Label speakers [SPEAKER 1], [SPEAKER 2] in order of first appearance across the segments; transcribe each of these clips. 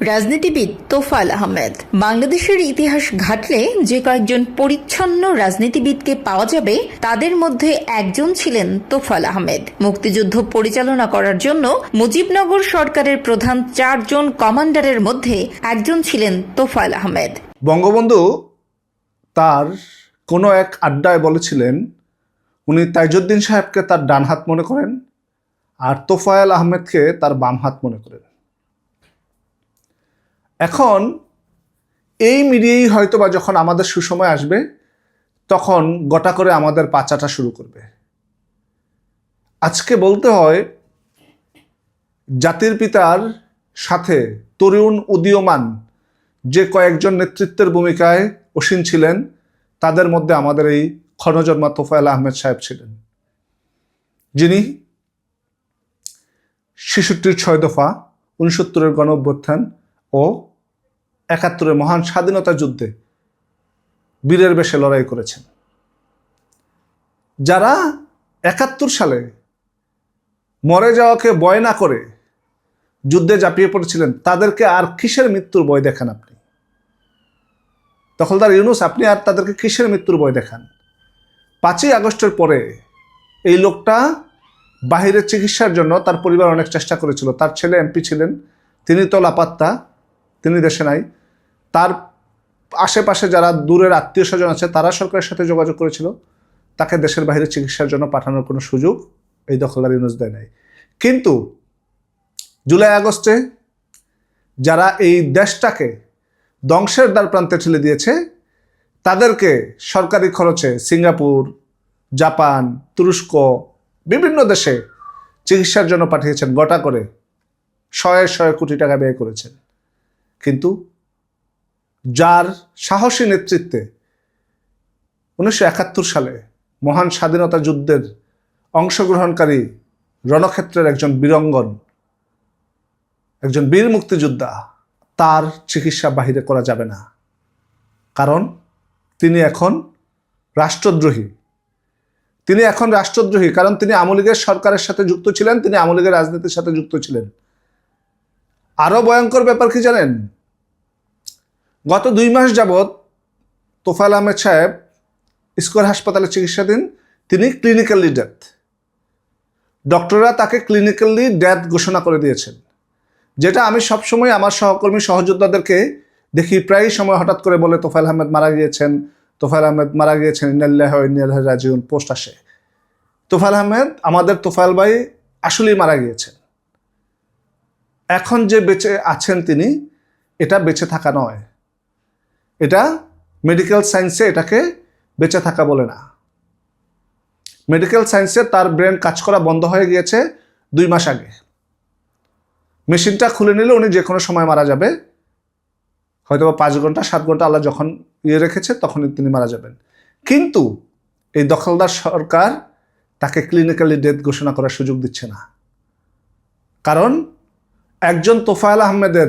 [SPEAKER 1] রাজনীতিবিদ তোফাল আহমেদ। বাংলাদেশের ইতিহাস ঘাটলে যে কয়েকজন পরিচ্ছন্ন রাজনীতিবিদকে পাওয়া যাবে, তাদের মধ্যে একজন ছিলেন তোফাল আহমেদ। মুক্তিযুদ্ধ পরিচালনা করার জন্য মুজিবনগর সরকারের প্রধান চারজন কমান্ডারের মধ্যে একজন ছিলেন তোফাল আহমেদ।
[SPEAKER 2] বঙ্গবন্ধু তার কোনো এক আড্ডায় বলেছিলেন, উনি তাইজুদ্দিন সাহেবকে তার ডান হাত মনে করেন আর তোফায়েল আহমেদকে তার বাম হাত মনে করেন। এখন এই মিডিয়েই হয়তো বা যখন আমাদের সুসময় আসবে, তখন গোটা করে আমাদের পাচাটা শুরু করবে। আজকে বলতে হয়, জাতির পিতার সাথে তরুণ উদীয়মান যে কয়েকজন নেতৃত্বের ভূমিকায় অসীন ছিলেন, তাদের মধ্যে আমাদের এই ক্ষণজন্মা তোফায়েল আহমেদ সাহেব ছিলেন। যিনি ছেষট্টির ছয় দফা, উনসত্তরের গণ অভ্যুত্থান ও একাত্তরের মহান স্বাধীনতা যুদ্ধে বীরের বেশে লড়াই করেছেন। যারা একাত্তর সালে মরে যাওয়াকে বয় না করে যুদ্ধে ঝাঁপিয়ে পড়েছিলেন, তাদেরকে আর কিসের মৃত্যুর বয় দেখান আপনি? দখলদার ইউনুস, আপনি আর তাদেরকে কিসের মৃত্যুর বয় দেখান? পাঁচই আগস্টের পরে এই লোকটা বাহিরের চিকিৎসার জন্য তার পরিবার অনেক চেষ্টা করেছিল। তার ছেলে এমপি ছিলেন, তিনি তো লাপাত্তা তিনি দেশে নাই। তার আশেপাশে যারা দূরের আত্মীয় স্বজন আছে, তারা সরকারের সাথে যোগাযোগ করেছিল। তাকে দেশের বাইরে চিকিৎসার জন্য পাঠানোর কোনো সুযোগ এই দখলদার ইউনুস দেয় নাই। কিন্তু জুলাই আগস্টে যারা এই দেশটাকে ধ্বংসের দ্বার প্রান্তে ঠেলে দিয়েছে, তাদেরকে সরকারি খরচে সিঙ্গাপুর, জাপান, তুরস্ক, বিভিন্ন দেশে চিকিৎসার জন্য পাঠিয়েছেন, গোটা করে শয়ে শয়ে কোটি টাকা ব্যয় করেছেন। কিন্তু যার সাহসী নেতৃত্বে উনিশশো একাত্তর সালে মহান স্বাধীনতা যুদ্ধের অংশগ্রহণকারী রণক্ষেত্রের একজন বীরঙ্গন, একজন বীর মুক্তিযোদ্ধা, তার চিকিৎসা বাহিরে করা যাবে না। কারণ তিনি এখন রাষ্ট্রদ্রোহী। তিনি এখন রাষ্ট্রদ্রোহী কারণ তিনি আমলীগের সরকারের সাথে যুক্ত ছিলেন, তিনি আমলীগের রাজনীতির সাথে যুক্ত ছিলেন। আরও ভয়ঙ্কর ব্যাপার কি জানেন? গত দুই মাস যাবৎ তোফাল আহমেদ সাহেব স্কোর হাসপাতালে চিকিৎসাধীন, তিনি ক্লিনিক্যালি ডেথ ডক্টররা তাকে ক্লিনিক্যালি ডেথ ঘোষণা করে দিয়েছেন। যেটা আমি সবসময় আমার সহকর্মী সহযোদ্ধাদেরকে দেখি প্রায় সময় হঠাৎ করে বলে তোফাইল আহমেদ মারা গিয়েছেন তোফাইল আহমেদ মারা গিয়েছেন, ইন্নাল্লাহ রাজিউন, পোস্ট আসে। তোফাইল আহমেদ, আমাদের তোফাইল ভাই আসলেই মারা গিয়েছেন। এখন যে বেঁচে আছেন তিনি, এটা বেঁচে থাকা নয়। এটা মেডিকেল সায়েন্সে এটাকে বেঁচে থাকা বলে না। মেডিকেল সায়েন্সে তার ব্রেন কাজ করা বন্ধ হয়ে গিয়েছে দুই মাস আগে। মেশিনটা খুলে নিলে উনি যে কোনো সময় মারা যাবে। হয়তো বা পাঁচ ঘণ্টা, সাত ঘণ্টা আল্লাহ যখন ইয়ে রেখেছে, তখনই তিনি মারা যাবেন। কিন্তু এই দখলদার সরকার তাকে ক্লিনিক্যালি ডেথ ঘোষণা করার সুযোগ দিচ্ছে না। কারণ একজন তোফায়েল আহমেদের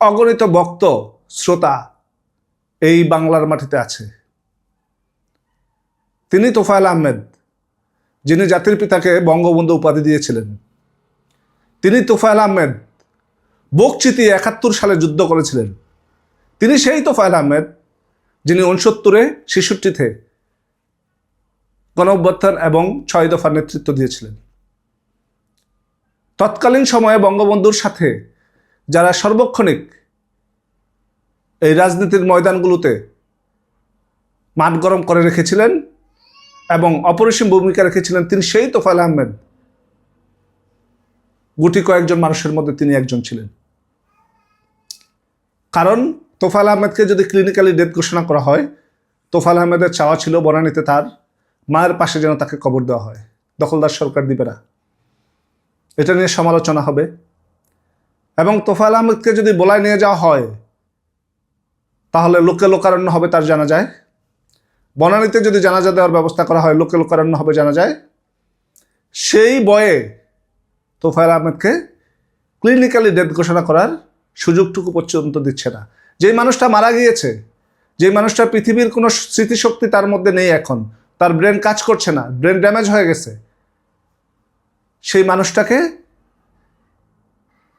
[SPEAKER 2] অগণিত বক্ত শ্রোতা এই বাংলার মাটিতে আছে। তিনি তোফায়েল আহমেদ, যিনি জাতির পিতাকে বঙ্গবন্ধু উপাধি দিয়েছিলেন। তিনি তোফায়েল আহমেদ বুক চিতিয়ে একাত্তর সালে যুদ্ধ করেছিলেন। তিনি সেই তোফায়েল আহমেদ, যিনি উনসত্তরে ছেষট্টিতে গণ অভ্যুত্থান এবং ছয় দফার নেতৃত্ব দিয়েছিলেন। তৎকালীন সময়ে বঙ্গবন্ধুর সাথে যারা সর্বক্ষণিক এই রাজনীতির ময়দানগুলোতে মাঠ গরম করে রেখেছিলেন এবং অপরিসীম ভূমিকা রেখেছিলেন তিনি সেই তোফায়েল আহমেদ। গুটি কয়েকজন মানুষের মধ্যে তিনি একজন ছিলেন। কারণ তোফাল আহমেদকে যদি ক্লিনিক্যালি ডেথ ঘোষণা করা হয় তোফাল আহমেদের চাওয়া ছিল বনানীতে তার মায়ের পাশে যেন তাকে কবর দেওয়া হয়। দখলদার সরকার দিবে না। এটা নিয়ে সমালোচনা হবে। এবং তোফাল আহমেদকে যদি বলায় নিয়ে যাওয়া হয়, তাহলে লোকে লোকারণ্য হবে তার জানা যায়। বনানীতে যদি জানাজা দেওয়ার ব্যবস্থা করা হয়, লোকে লোকারণ্য হবে জানা যায়। সেই বয়ে তোফায়েল আহমেদকে ক্লিনিক্যালি ডেথ ঘোষণা করার সুযোগটুকু পর্যন্ত দিচ্ছে না। যেই মানুষটা মারা গিয়েছে, যেই মানুষটা পৃথিবীর কোনো স্মৃতিশক্তি তার মধ্যে নেই এখন, তার ব্রেন কাজ করছে না ব্রেন ড্যামেজ হয়ে গেছে। সেই মানুষটাকে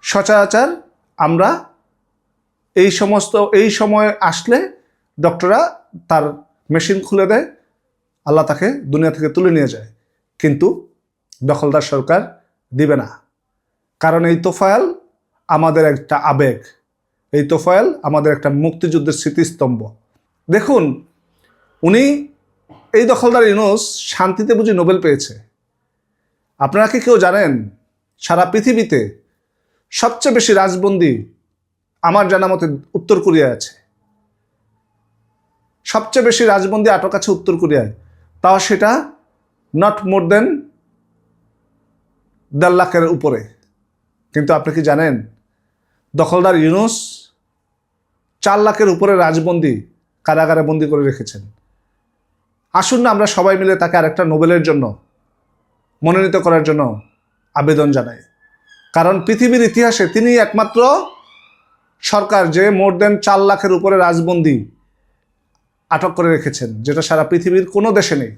[SPEAKER 2] সচরাচর আমরা এই সমস্ত, এই সময় আসলে ডক্টররা তার মেশিন খুলে দেয়, আল্লাহ তাকে দুনিয়া থেকে তুলে নিয়ে যায়। কিন্তু দখলদার সরকার দিবে না। কারণ এই তোফায়েল আমাদের একটা আবেগ। এই তোফায়েল আমাদের একটা মুক্তিযুদ্ধের স্মৃতিস্তম্ভ। দেখুন, উনি এই দখলদার ইউনুস শান্তিতে বুঝি নোবেল পেয়েছে। আপনারা কি কেউ জানেন সারা পৃথিবীতে সবচেয়ে বেশি রাজবন্দি আমার জানা মতে উত্তর কোরিয়ায় আছে? সবচেয়ে বেশি রাজবন্দি আটক আছে উত্তর কোরিয়ায়। তাও সেটা নট মোর দেন দেড় লাখের উপরে। কিন্তু আপনি কি জানেন? দখলদার ইউনুস চার লাখের উপরে রাজবন্দি কারাগারে বন্দি করে রেখেছেন। আসুন না আমরা সবাই মিলে তাকে আরেকটা নোবেলের জন্য মনোনীত করার জন্য আবেদন জানাই কারণ পৃথিবীর ইতিহাসে তিনি একমাত্র সরকার যে মোর দেন চার লাখের উপরে রাজবন্দি আটক করে রেখেছেন, যেটা সারা পৃথিবীর কোনো দেশে নেই।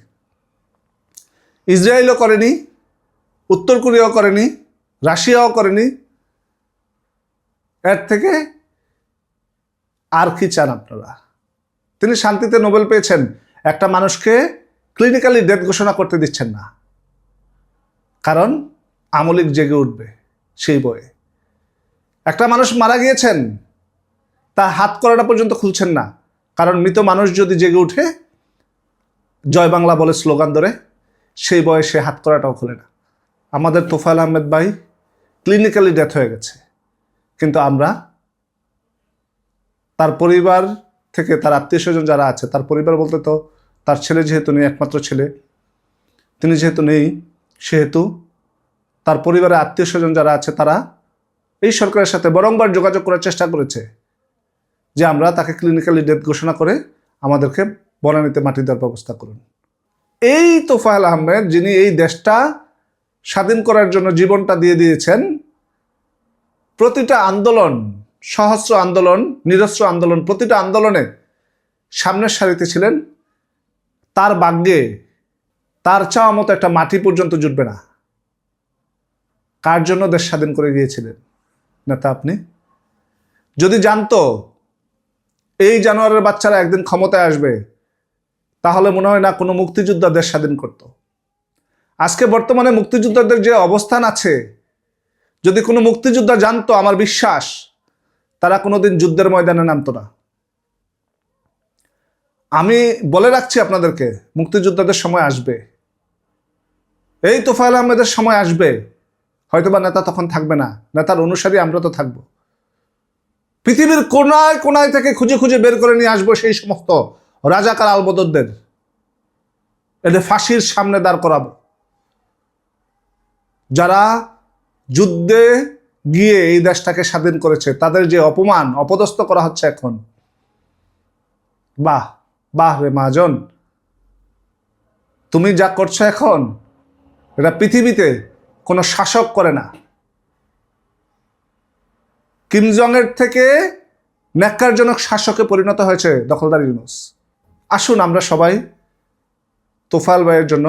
[SPEAKER 2] ইসরায়েলও করেনি, উত্তর কোরিয়াও করেনি, রাশিয়াও করেনি। এর থেকে আর কি চান আপনারা? তিনি শান্তিতে নোবেল পেয়েছেন, একটা মানুষকে ক্লিনিক্যালি ডেথ ঘোষণা করতে দিচ্ছেন না। কারণ আমলিক জেগে উঠবে সেই বয়ে। একটা মানুষ মারা গিয়েছেন, তার হাত করাটা পর্যন্ত খুলছেন না। কারণ মৃত মানুষ যদি জেগে উঠে, জয় বাংলা বলে স্লোগান ধরে, সেই বয়সে হাত করাটাও খুলে না। আমাদের তোফায়েল আহমেদ ভাই ক্লিনিক্যালি ডেথ হয়ে গেছে। কিন্তু আমরা তার পরিবার থেকে, তার আত্মীয় স্বজন যারা আছে, তার পরিবার বলতে তো তার ছেলে যেহেতু নেই, একমাত্র ছেলে, তিনি যেহেতু নেই সেহেতু তার পরিবারের আত্মীয় স্বজন যারা আছে, তারা এই সরকারের সাথে বরংবার যোগাযোগ করার চেষ্টা করেছে যে আমরা তাকে ক্লিনিক্যালি ডেথ ঘোষণা করে আমাদেরকে বনানীতে মাটি দেওয়ার ব্যবস্থা করুন। এই তোফায়েল আহমেদ, যিনি এই দেশটা স্বাধীন করার জন্য জীবনটা দিয়ে দিয়েছেন, প্রতিটা আন্দোলন, সহস্র আন্দোলন, নিরস্ত্র আন্দোলন, প্রতিটা আন্দোলনে সামনের সারিতে ছিলেন। তার বাগ্যে তার চাওয়া মতো একটা মাটি পর্যন্ত জুটবে না। কার জন্য দেশ স্বাধীন করে গিয়েছিলেন নেতা আপনি? যদি জানতো, এই জানোয়ারের বাচ্চারা একদিন ক্ষমতায় আসবে, তাহলে মনে হয় না কোনো মুক্তিযোদ্ধা দেশ স্বাধীন করত। আজকে বর্তমানে মুক্তিযোদ্ধাদের যে অবস্থান আছে, যদি কোনো মুক্তিযোদ্ধা জানতো আমার বিশ্বাস, তারা কোনোদিন যুদ্ধের ময়দানে নামতো না। আমি বলে রাখছি আপনাদেরকে, মুক্তিযোদ্ধাদের সময় আসবে। এই তোফায়েল আহমেদের সময় আসবে। হয়তোবা নেতা তখন থাকবে না। নেতার অনুসারী আমরা তো থাকব। পৃথিবীর কোনায় কোনায় থেকে খুঁজে খুঁজে বের করে নিয়ে আসব সেই সমস্ত রাজাকার আলবদরদের। এদের ফাঁসির সামনে দাঁড় করাবো। যারা যুদ্ধে গিয়ে এই দেশটাকে স্বাধীন করেছে, তাদের যে অপমান, অপদস্থ করা হচ্ছে এখন। বাহ বাহ রে মহাজন। তুমি যা করছ এখন এটা পৃথিবীতে কোনো শাসক করে না। কিম জংয়ের থেকে ন্যাক্কারজনক শাসকে পরিণত হয়েছে দখলদার ইউনুস। আসুন আমরা সবাই তোফাল ভাইয়ের জন্য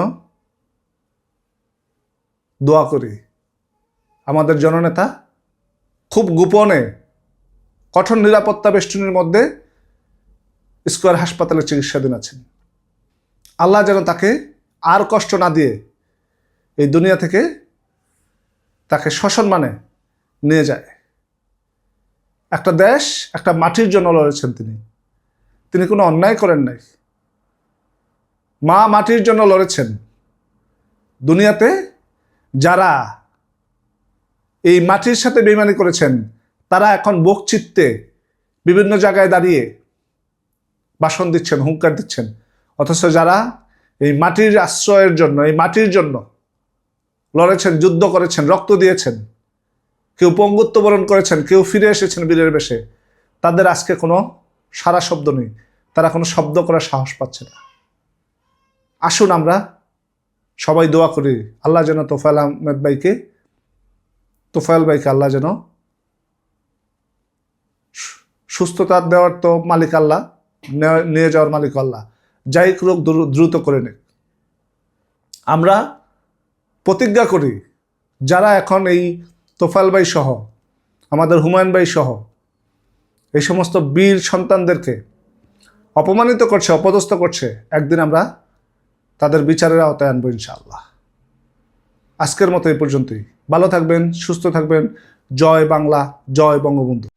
[SPEAKER 2] দোয়া করি। আমাদের জননেতা খুব গোপনে কঠোর নিরাপত্তা বেষ্টনীর মধ্যে স্কোয়ার হাসপাতালে চিকিৎসাধীন আছেন। আল্লাহ যেন তাকে আর কষ্ট না দিয়ে এই দুনিয়া থেকে তাকে সসম্মানে নিয়ে যায়। একটা দেশ, একটা মাটির জন্য লড়েছেন তিনি। তিনি কোনো অন্যায় করেন নাই। মা মাটির জন্য লড়েছেন। দুনিয়াতে যারা এই মাটির সাথে বেমানি করেছেন, তারা এখন বকচিত্তে বিভিন্ন জায়গায় দাঁড়িয়ে ভাষণ দিচ্ছেন, হুঙ্কার দিচ্ছেন। অথচ যারা এই মাটির আশ্রয়ের জন্য, এই মাটির জন্য লড়েছেন, যুদ্ধ করেছেন, রক্ত দিয়েছেন। কেউ পঙ্গুত্ব বরণ করেছেন, কেউ ফিরে এসেছেন বীরের বেশে। তাদের আজকে কোনো সারা শব্দ নেই। তারা কোনো শব্দ করার সাহস পাচ্ছে না। আসুন আমরা সবাই দোয়া করি, আল্লাহ যেন তোফায়েল আহমেদ ভাইকে, তোফায়েল ভাইকে আল্লাহ যেন সুস্থতা দেওয়ার তো মালিক আল্লাহ, নিয়ে যাওয়ার মালিক আল্লাহ। যাই রোগ দ্রু- দ্রুত করে নে আমরা প্রতিজ্ঞা করি, যারা এখন এই তোফাল ভাই সহ, আমাদের হুমায়ুন ভাই সহ, এই সমস্ত বীর সন্তানদেরকে অপমানিত করছে, অপদস্থ করছে, একদিন আমরা তাদের বিচারের আওতায় আনব ইনশাআল্লাহ। আজকের মতো এই পর্যন্তই। ভালো থাকবেন, সুস্থ থাকবেন। জয় বাংলা, জয় বঙ্গবন্ধু।